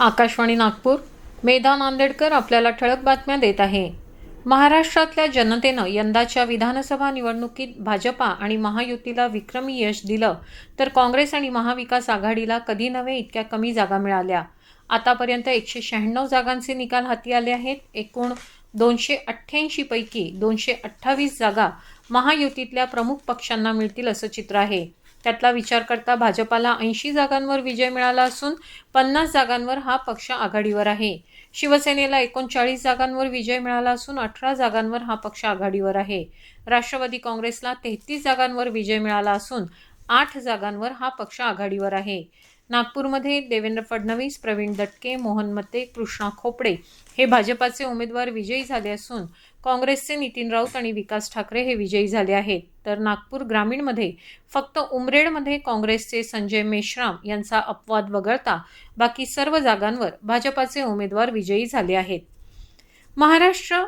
आकाशवाणी नागपूर मेधा नांदेडकर आपल्याला ठळक बातम्या देत आहे. महाराष्ट्रातल्या जनतेनं यंदाच्या विधानसभा निवडणुकीत भाजपा आणि महायुतीला विक्रमी यश दिलं तर काँग्रेस आणि महाविकास आघाडीला कधी नव्हे इतक्या कमी जागा मिळाल्या. आतापर्यंत एकशे शहाण्णव जागांचे निकाल हाती आले आहेत. एकूण दोनशे अठ्ठ्याऐंशीपैकी दोनशे अठ्ठावीस जागा महायुतीतल्या प्रमुख पक्षांना मिळतील असं चित्र आहे. त्यातला विचार करता भाजपाला ऐंशी जागांवर विजय मिळाला असून पन्नास जागांवर हा पक्ष आघाडीवर आहे. शिवसेनेला एकोणचाळीस जागांवर विजय मिळाला असून अठरा जागांवर हा पक्ष आघाडीवर आहे. राष्ट्रवादी काँग्रेसला तेहतीस जागांवर विजय मिळाला असून आठ जागांवर हा पक्ष आघाडीवर आहे. नागपूरमध्ये देवेंद्र फडणवीस प्रवीण दटके मोहन मते कृष्णा खोपडे हे भाजपाचे उमेदवार विजयी झाले असून काँग्रेसचे नितीन राऊत आणि विकास ठाकरे हे विजयी झाले आहेत. तर नागपूर ग्रामीणमध्ये फक्त उमरेडमध्ये काँग्रेसचे संजय मेश्राम यांचा अपवाद वगळता बाकी सर्व जागांवर भाजपाचे उमेदवार विजयी झाले आहेत. महाराष्ट्र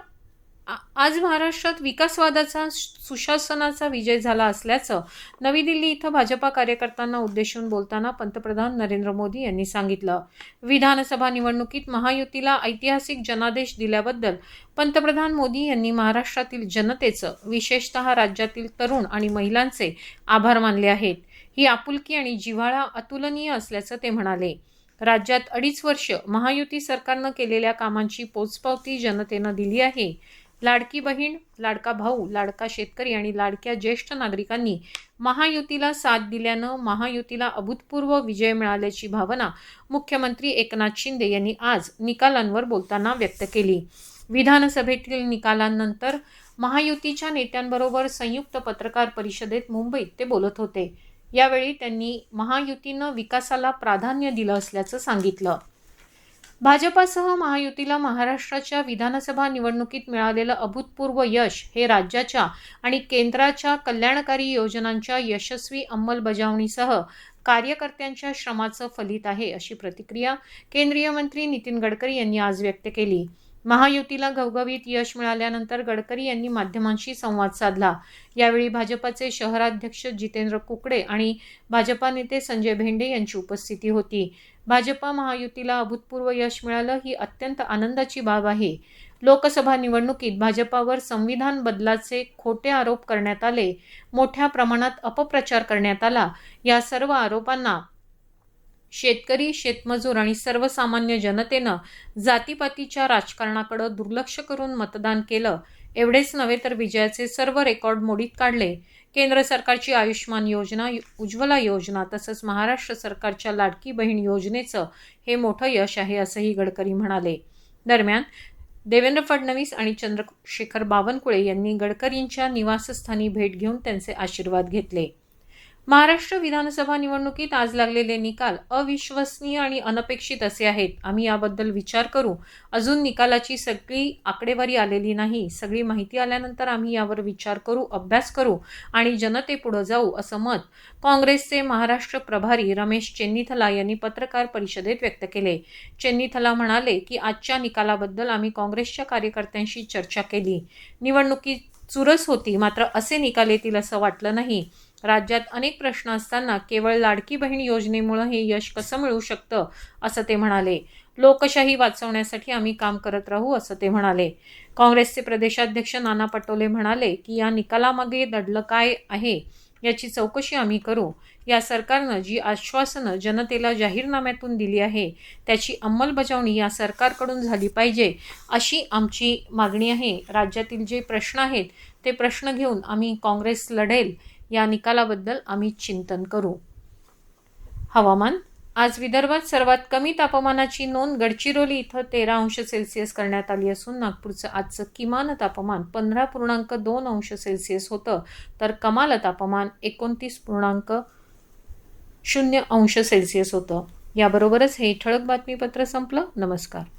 आज महाराष्ट्रात विकासवादाचा सुशासनाचा विजय झाला असल्याचं नवी दिल्ली इथं भाजपा कार्यकर्त्यांना उद्देशून बोलताना पंतप्रधान नरेंद्र मोदी यांनी सांगितलं. विधानसभा निवडणुकीत महायुतीला ऐतिहासिक जनादेश दिल्याबद्दल पंतप्रधान मोदी यांनी महाराष्ट्रातील जनतेचं विशेषतः राज्यातील तरुण आणि महिलांचे आभार मानले आहेत. ही आपुलकी आणि जिव्हाळा अतुलनीय असल्याचं ते म्हणाले. राज्यात अडीच वर्ष महायुती सरकारनं केलेल्या कामांची पोचपावती जनतेनं दिली आहे. लाडकी बहीण लाडका भाऊ लाडका शेतकरी आणि लाडक्या ज्येष्ठ नागरिकांनी महायुतीला साथ दिल्यानं महायुतीला अभूतपूर्व विजय मिळाल्याची भावना मुख्यमंत्री एकनाथ शिंदे यांनी आज निकालांवर बोलताना व्यक्त केली. विधानसभेतील निकालांनंतर महायुतीच्या नेत्यांबरोबर संयुक्त पत्रकार परिषदेत मुंबईत ते बोलत होते. यावेळी त्यांनी महायुतीनं विकासाला प्राधान्य दिलं असल्याचं सांगितलं. भाजपासह महायुतीला महाराष्ट्राच्या विधानसभा निवडणुकीत मिळालेलं अभूतपूर्व यश हे राज्याच्या आणि केंद्राच्या कल्याणकारी योजनांच्या यशस्वी अंमलबजावणीसह कार्यकर्त्यांच्या श्रमाचं फलित आहे अशी प्रतिक्रिया केंद्रीय मंत्री नितीन गडकरी यांनी आज व्यक्त केली. महायुतीला घवघवीत यश मिळाल्यानंतर गडकरी यांनी माध्यमांशी संवाद साधला. यावेळी भाजपाचे शहराध्यक्ष जितेंद्र कुकडे आणि भाजपा नेते संजय भेंडे यांची उपस्थिती होती. भाजपा महायुतीला अभूतपूर्व यश मिळालं ही अत्यंत आनंदाची बाब आहे. लोकसभा निवडणुकीत भाजपावर संविधान बदलाचे खोटे आरोप करण्यात आले मोठ्या प्रमाणात अपप्रचार करण्यात आला. या सर्व आरोपांना शेतकरी शेतमजूर आणि सर्वसामान्य जनतेनं जातीपातीच्या राजकारणाकडे दुर्लक्ष करून मतदान केलं. एवढेच नव्हे तर विजयाचे सर्व रेकॉर्ड मोडीत काढले. केंद्र सरकारची आयुष्यमान योजना उज्ज्वला योजना तसंच महाराष्ट्र सरकारच्या लाडकी बहीण योजनेचं हे मोठं यश आहे असंही गडकरी म्हणाले. दरम्यान देवेंद्र फडणवीस आणि चंद्रशेखर बावनकुळे यांनी गडकरींच्या निवासस्थानी भेट घेऊन त्यांचे आशीर्वाद घेतले. महाराष्ट्र विधानसभा निवडणुकीत आज लागलेले निकाल अविश्वसनीय आणि अनपेक्षित असे आहेत. आम्ही याबद्दल विचार करू. अजून निकालाची सगळी आकडेवारी आलेली नाही. सगळी माहिती आल्यानंतर आम्ही यावर विचार करू अभ्यास करू आणि जनतेपुढं जाऊ असं मत काँग्रेसचे महाराष्ट्र प्रभारी रमेश चेन्नीथला यांनी पत्रकार परिषदेत व्यक्त केले. चेन्नीथला म्हणाले की आजच्या निकालाबद्दल आम्ही काँग्रेसच्या कार्यकर्त्यांशी चर्चा केली. निवडणुकीत चुरस होती मात्र असे निकाल येतील असं वाटलं नाही. राज्यात अनेक प्रश्न असताना केवळ लाडकी बहीण योजनेमुळं हे यश कसं मिळू शकतं असं ते म्हणाले. लोकशाही वाचवण्यासाठी आम्ही काम करत राहू असं ते म्हणाले. काँग्रेसचे प्रदेशाध्यक्ष नाना पटोले म्हणाले की या निकालामागे दडलं काय आहे याची चौकशी आम्ही करू. या सरकारनं जी आश्वासनं जनतेला जाहीरनाम्यातून दिली आहे त्याची अंमलबजावणी या सरकारकडून झाली पाहिजे अशी आमची मागणी आहे. राज्यातील जे प्रश्न आहेत ते प्रश्न घेऊन आम्ही काँग्रेस लढेल या निकालाबद्दल आम्ही चिंतन करू. हवामान आज विदर्भात सर्वात कमी तापमानाची नोंद गडचिरोली इथं तेरा अंश सेल्सिअस करण्यात आली असून नागपूरचं आजचं किमान तापमान पंधरा पूर्णांक दोन अंश सेल्सिअस होतं तर कमाल तापमान एकोणतीस पूर्णांक शून्य अंश सेल्सिअस होतं. याबरोबरच हे ठळक बातमीपत्र संपलं. नमस्कार.